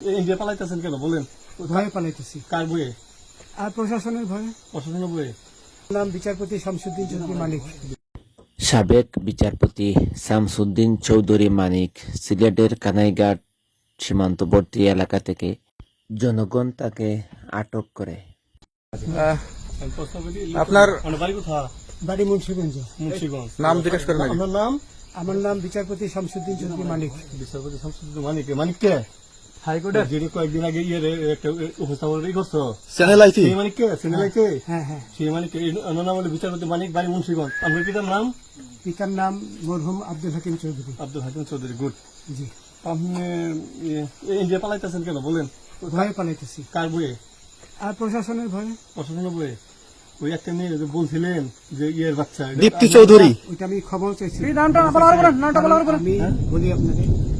এই পালাইতেছেন কেন? বলেন। ভয়ে পালাইতেছি। কার আর প্রশাসনের ভয়ে। প্রশাসনের নাম বিচারপতি শামসুদ্দিন চৌধুরী মালিক সাবেক বিচারপতি শামসুদ্দিন চৌধুরী মানিক সিলেটের কানাইঘাট সীমান্তবর্তী এলাকা থেকে জনগণ তাকে আটক করে। আপনার আমার বাড়ি মুন্সিগঞ্জ। মুন্সিগঞ্জ। নাম জিজ্ঞেস করেন। আপনার নাম? আমার নাম বিচারপতি শামসুদ্দিন চৌধুরী মানিক। বিচারপতি শামসুদ্দিন মানিক। মানিক কে? হাইকোর্টের যিনি কয়েকদিন আগে ইয়ে একটা উপস্থাপন করছ। চ্যানেল সেই হ্যাঁ হ্যাঁ সেই মানিক এর নাম বিচারপতি মানিক বাড়ি মুন্সিগঞ্জ। আপনার পিতার নাম? পিতার নাম মরহুম আব্দুল হাকিম চৌধুরী। আব্দুল হাকিম চৌধুরী গুড। জি। আপনি ইন্ডিয়া পালাইতেছেন কেন? বলেন। ভয়ে পালাইতেছি। কার বইয়ে আর প্রশাসনের ভয়ে। প্রশাসনের বইয়ে ওই একটা মেয়ে যে বলছিলেন যে ইয়ের বাচ্চা দীপ্তি চৌধুরী। ওইটা আমি খবর চাইছি বলি আপনাকে আমি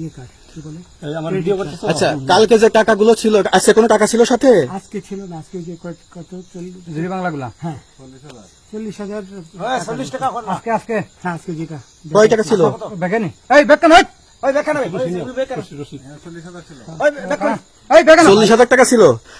ইয়ে কার্ড কি বলে? এই আমার ভিডিও করতেছো? আচ্ছা কালকে যে টাকাগুলো ছিল আজকে কোনো টাকা ছিল সাথে? আজকে ছিল না আজকে যে কত কত? চল্লিশ বাংলাগুলা? হ্যাঁ। চল্লিশ হাজার। চল্লিশ টাকা আজকে আজকে। হ্যাঁ আজকে যেটা। কয় টাকা ছিল? বেকানি। এই বেকান হই ওই বেকান হই রশিদ, রশিদ। ওই বেকান। এই বেকান। চল্লিশ হাজার টাকা ছিল?